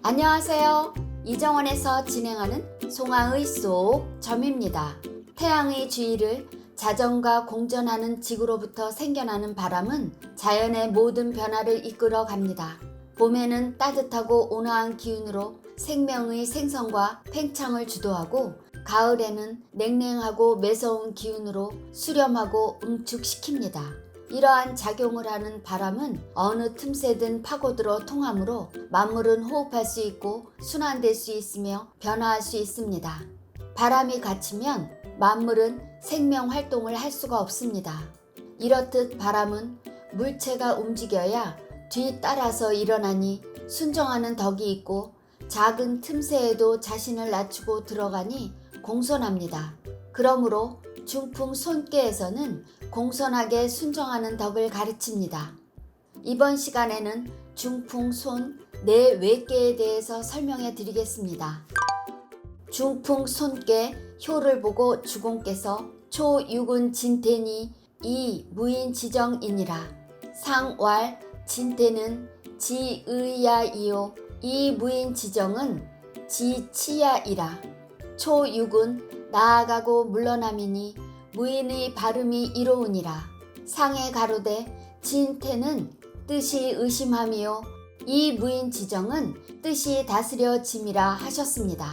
안녕하세요. 이정원에서 진행하는 송아의 속 점입니다. 태양의 주위를 자전과 공전하는 지구로부터 생겨나는 바람은 자연의 모든 변화를 이끌어 갑니다. 봄에는 따뜻하고 온화한 기운으로 생명의 생성과 팽창을 주도하고 가을에는 냉랭하고 매서운 기운으로 수렴하고 응축시킵니다. 이러한 작용을 하는 바람은 어느 틈새든 파고들어 통하므로 만물은 호흡할 수 있고 순환될 수 있으며 변화할 수 있습니다. 바람이 갇히면 만물은 생명 활동을 할 수가 없습니다. 이렇듯 바람은 물체가 움직여야 뒤따라서 일어나니 순정하는 덕이 있고 작은 틈새에도 자신을 낮추고 들어가니 공손합니다. 그러므로 중풍 손께에서는 공손하게 순정하는 덕을 가르칩니다. 이번 시간에는 중풍 손네 외계에 대해서 설명해 드리겠습니다. 중풍 손께 효를 보고 주공께서 초육은 진태니 이 무인 지정이니라 상왈 진태는 지의야이요 이 무인 지정은 지치야이라 초육은 나아가고 물러남이니 무인의 발음이 이로우니라 상해 가로되 진태는 뜻이 의심함이요 이 무인 지정은 뜻이 다스려짐이라 하셨습니다.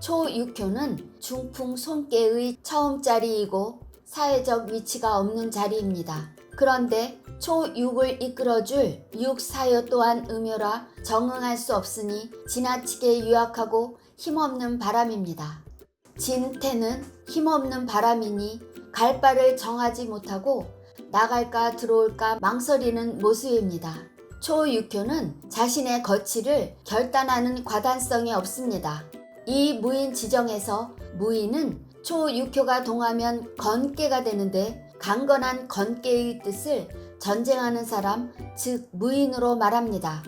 초육효는 중풍 손께의 처음 자리이고 사회적 위치가 없는 자리입니다. 그런데 초육을 이끌어줄 육사여 또한 음요라 정응할 수 없으니 지나치게 유약하고 힘없는 바람입니다. 진태는 힘없는 바람이니 갈 바를 정하지 못하고 나갈까 들어올까 망설이는 모습입니다. 초육효는 자신의 거취를 결단하는 과단성이 없습니다. 이 무인 지정에서 무인은 초육효가 동하면 건깨가 되는데 강건한 건깨의 뜻을 전쟁하는 사람, 즉 무인으로 말합니다.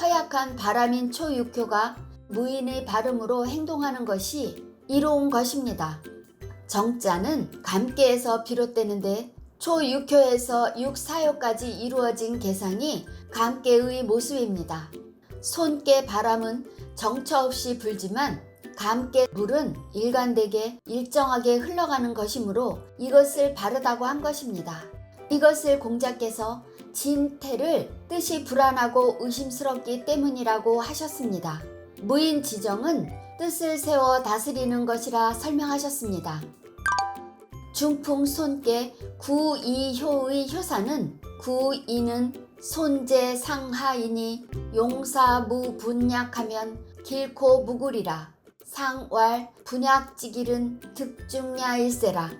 허약한 바람인 초육효가 무인의 발음으로 행동하는 것이 이로운 것입니다. 정자는 감깨에서 비롯되는데 초육효에서 육사효까지 이루어진 계상이 감깨의 모습입니다. 손깨 바람은 정처 없이 불지만 감깨 물은 일관되게 일정하게 흘러가는 것이므로 이것을 바르다고 한 것입니다. 이것을 공자께서 진태를 뜻이 불안하고 의심스럽기 때문이라고 하셨습니다. 무인 지정은 뜻을 세워 다스리는 것이라 설명하셨습니다. 중풍 손께 구이효의 효사는 구이는 손재 상하이니 용사무 분약하면 길코 무구리라. 상왈 분약지길은 득중야일세라.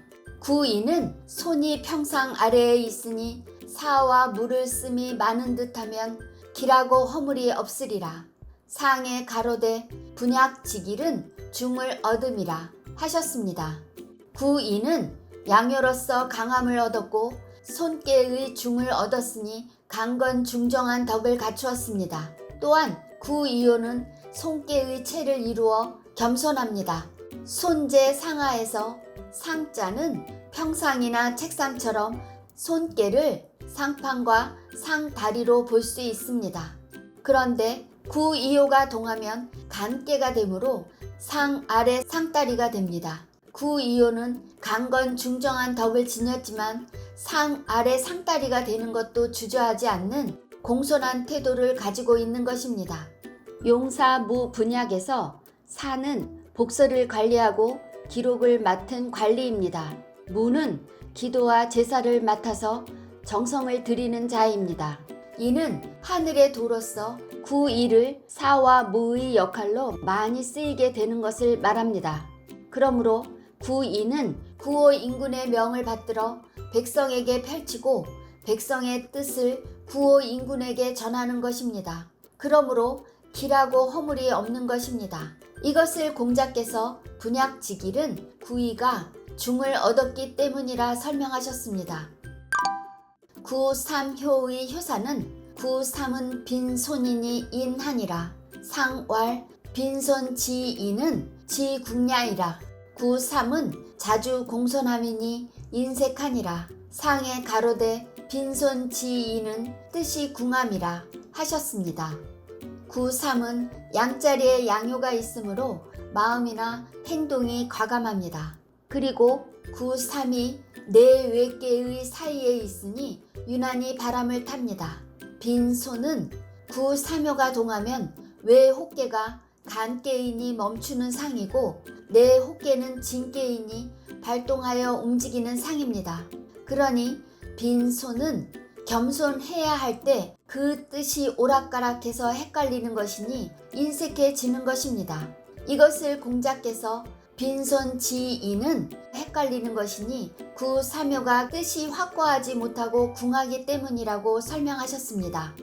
구이는 손이 평상 아래에 있으니 사와 물을 씀이 많은 듯하면 길하고 허물이 없으리라 상의 가로되 분약지길은 중을 얻음이라 하셨습니다. 구이는 양요로서 강함을 얻었고 손깨의 중을 얻었으니 강건 중정한 덕을 갖추었습니다. 또한 구이요는 손깨의 체를 이루어 겸손합니다. 손재 상하에서 상자는 평상이나 책상처럼 손깨를 상판과 상다리로 볼 수 있습니다. 그런데 구이요가 동하면 간깨가 되므로 상 아래 상다리가 됩니다. 구이요는 강건 중정한 덕을 지녔지만 상 아래 상다리가 되는 것도 주저하지 않는 공손한 태도를 가지고 있는 것입니다. 용사 무 분약에서 사는 복서를 관리하고 기록을 맡은 관리입니다. 무는 기도와 제사를 맡아서 정성을 드리는 자입니다. 이는 하늘의 도로서 구이를 사와 무의 역할로 많이 쓰이게 되는 것을 말합니다. 그러므로 구이는 구호 인군의 명을 받들어 백성에게 펼치고 백성의 뜻을 구호 인군에게 전하는 것입니다. 그러므로 길하고 허물이 없는 것입니다. 이것을 공자께서 분약지길은 구이가 중을 얻었기 때문이라 설명하셨습니다. 구삼효의 효사는 구삼은 빈손이니 인하니라 상왈 빈손지인은 지국냐이라 구삼은 자주 공손함이니 인색하니라 상의 가로되 빈손지인은 뜻이 궁함이라 하셨습니다. 구3은 양자리에 양효가 있으므로 마음이나 행동이 과감합니다. 그리고 구3이 내 외계의 사이에 있으니 유난히 바람을 탑니다. 빈소는 구3효가 동하면 외 호께가 간께인이 멈추는 상이고 내 호께는 진께인이 발동하여 움직이는 상입니다. 그러니 빈소는 겸손해야 할 때 그 뜻이 오락가락해서 헷갈리는 것이니 인색해지는 것입니다. 이것을 공자께서 빈손지인은 헷갈리는 것이니 구삼효가 뜻이 확고하지 못하고 궁하기 때문이라고 설명하셨습니다.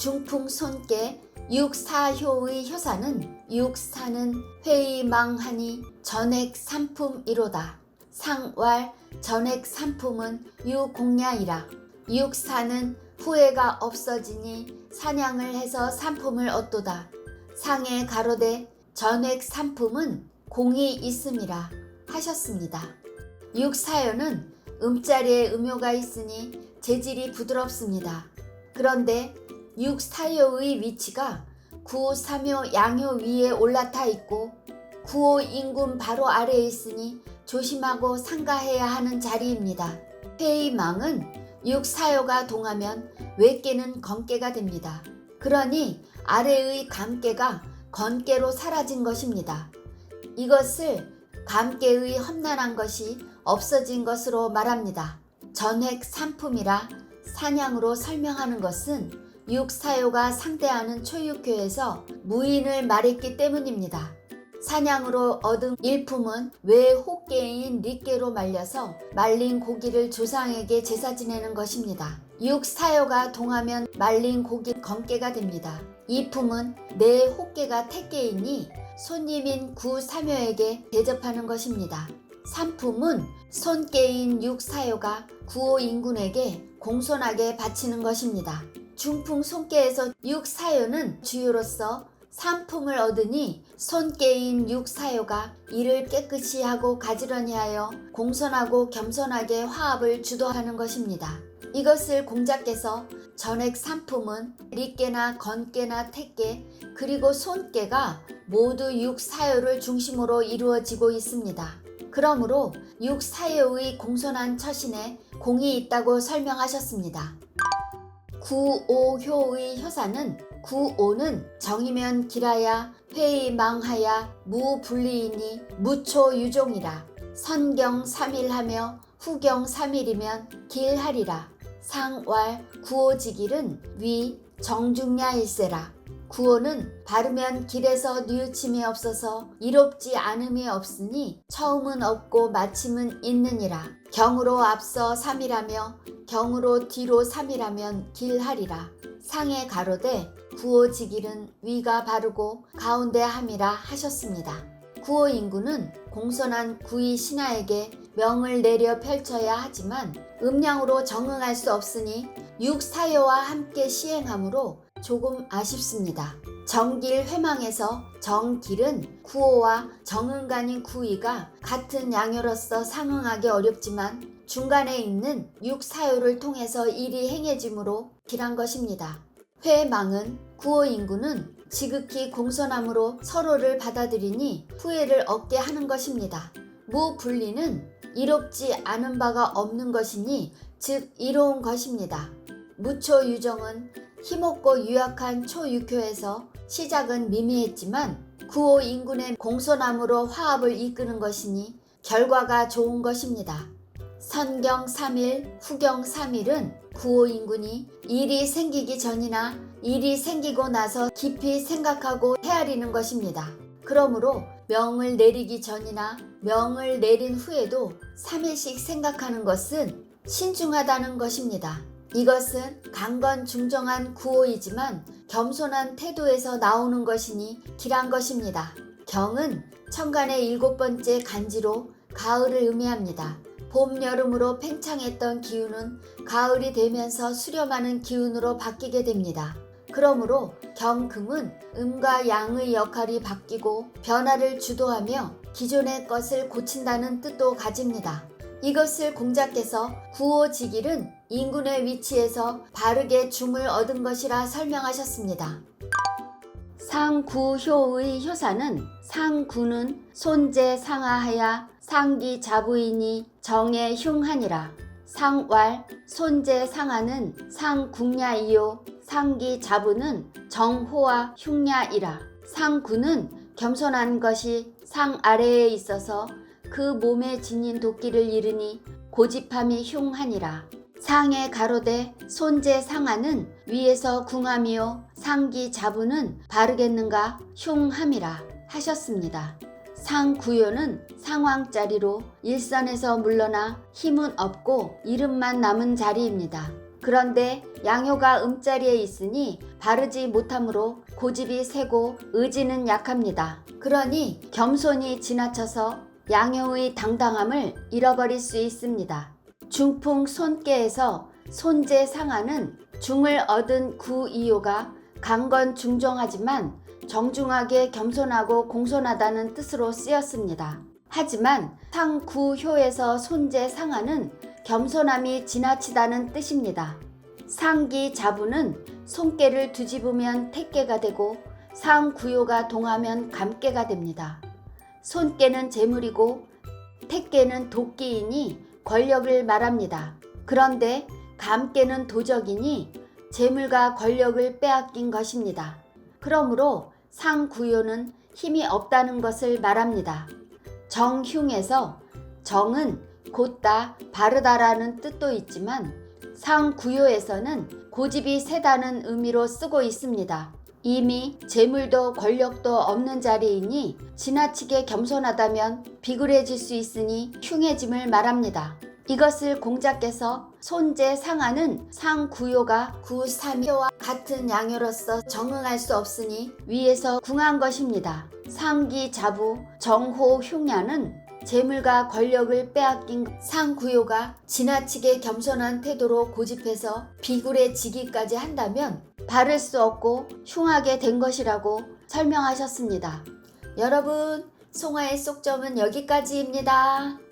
중풍손께 육사효의 효사는 육사는 회의망하니 전액 삼품이로다. 상왈 전액 삼품은 유공야이라. 육사는 후회가 없어지니 사냥을 해서 삼품을 얻도다. 상에 가로되 전액 삼품은 공이 있음이라 하셨습니다. 육사효는 음자리에 음효가 있으니 재질이 부드럽습니다. 그런데 육사효의 위치가 구삼효 양효 위에 올라타 있고 구호 인군 바로 아래에 있으니 조심하고 상가해야 하는 자리입니다. 회의망은 육사효가 동하면 외께는 건깨가 됩니다. 그러니 아래의 감깨가 건깨로 사라진 것입니다. 이것을 감깨의 험난한 것이 없어진 것으로 말합니다. 전획 삼품이라 사냥으로 설명하는 것은 육사효가 상대하는 초육교에서 무인을 말했기 때문입니다. 사냥으로 얻은 일품은 외 호께인 리께로 말려서 말린 고기를 조상에게 제사 지내는 것입니다. 육사효가 동하면 말린 고기 건깨가 됩니다. 이품은 내 호께가 택계이니 손님인 구사묘에게 대접하는 것입니다. 삼품은 손깨인 육사효가 구호 인군에게 공손하게 바치는 것입니다. 중풍 손깨에서 육사효는 주요로서 삼품을 얻으니 손깨인 육사효가 이를 깨끗이 하고 가지런히 하여 공손하고 겸손하게 화합을 주도하는 것입니다. 이것을 공자께서 전액 삼품은 리깨나 건깨나 택깨 그리고 손깨가 모두 육사효를 중심으로 이루어지고 있습니다. 그러므로 육사효의 공손한 처신에 공이 있다고 설명하셨습니다. 구오효의 효사는 구오는 정이면 길하야 회의 망하야 무불리이니 무초유종이라 선경 3일하며 후경 3일이면 길하리라 상왈 구오지길은 위 정중야 일세라. 구호는 바르면 길에서 뉘우침이 없어서 이롭지 않음이 없으니 처음은 없고 마침은 있느니라. 경으로 앞서 3이라며 경으로 뒤로 3이라면 길하리라. 상에 가로되 구호지길은 위가 바르고 가운데 함이라 하셨습니다. 구호 인구는 공손한 구이 신하에게 명을 내려 펼쳐야 하지만 음량으로 정응할 수 없으니 육사여와 함께 시행하므로 조금 아쉽습니다. 정길 회망에서 정길은 구호와 정응간인 구이가 같은 양효로서 상응하기 어렵지만 중간에 있는 육사요를 통해서 일이 행해지므로 길한 것입니다. 회망은 구호 인구는 지극히 공손함으로 서로를 받아들이니 후회를 얻게 하는 것입니다. 무분리는 이롭지 않은 바가 없는 것이니 즉 이로운 것입니다. 무초 유정은 힘없고 유약한 초육효에서 시작은 미미했지만 구호 인군의 공손함으로 화합을 이끄는 것이니 결과가 좋은 것입니다. 선경 3일, 후경 3일은 구호 인군이 일이 생기기 전이나 일이 생기고 나서 깊이 생각하고 헤아리는 것입니다. 그러므로 명을 내리기 전이나 명을 내린 후에도 3일씩 생각하는 것은 신중하다는 것입니다. 이것은 강건 중정한 구호이지만 겸손한 태도에서 나오는 것이니 길한 것입니다. 경은 천간의 일곱 번째 간지로 가을을 의미합니다. 봄, 여름으로 팽창했던 기운은 가을이 되면서 수렴하는 기운으로 바뀌게 됩니다. 그러므로 경금은 음과 양의 역할이 바뀌고 변화를 주도하며 기존의 것을 고친다는 뜻도 가집니다. 이것을 공자께서 구호지길은 인군의 위치에서 바르게 중을 얻은 것이라 설명하셨습니다. 상구효의 효사는 상구는 손재 상하하야 상기 자부이니 정에 흉하니라. 상왈 손재 상하는 상궁야이요 상기 자부는 정호와 흉야이라. 상구는 겸손한 것이 상 아래에 있어서 그 몸에 지닌 도끼를 이르니 고집함이 흉하니라. 상의 가로대 손재 상하는 위에서 궁함이요 상기 자부는 바르겠는가 흉함이라 하셨습니다. 상구요는 상황자리로 일선에서 물러나 힘은 없고 이름만 남은 자리입니다. 그런데 양효가 음자리에 있으니 바르지 못하므로 고집이 세고 의지는 약합니다. 그러니 겸손이 지나쳐서 양효의 당당함을 잃어버릴 수 있습니다. 중풍 손께에서 손재 상하는 중을 얻은 구이요가 강건 중정하지만 정중하게 겸손하고 공손하다는 뜻으로 쓰였습니다. 하지만 상구효에서 손재 상하는 겸손함이 지나치다는 뜻입니다. 상기 자부는 손깨를 뒤집으면 택깨가 되고 상구요가 동하면 감깨가 됩니다. 손깨는 재물이고 택깨는 도끼이니 권력을 말합니다. 그런데 감깨는 도적이니 재물과 권력을 빼앗긴 것입니다. 그러므로 상구요는 힘이 없다는 것을 말합니다. 정흉에서 정은 곧다 바르다라는 뜻도 있지만 상구요에서는 고집이 세다는 의미로 쓰고 있습니다. 이미 재물도 권력도 없는 자리이니 지나치게 겸손하다면 비굴해질 수 있으니 흉해짐을 말합니다. 이것을 공자께서 손재 상하는 상구요가 구삼효와 같은 양효로서 정응할 수 없으니 위에서 궁한 것입니다. 상기 자부 정호 흉야는 재물과 권력을 빼앗긴 상구요가 지나치게 겸손한 태도로 고집해서 비굴해지기까지 한다면 바를 수 없고 흉하게 된 것이라고 설명하셨습니다. 여러분, 송화의 속점은 여기까지입니다.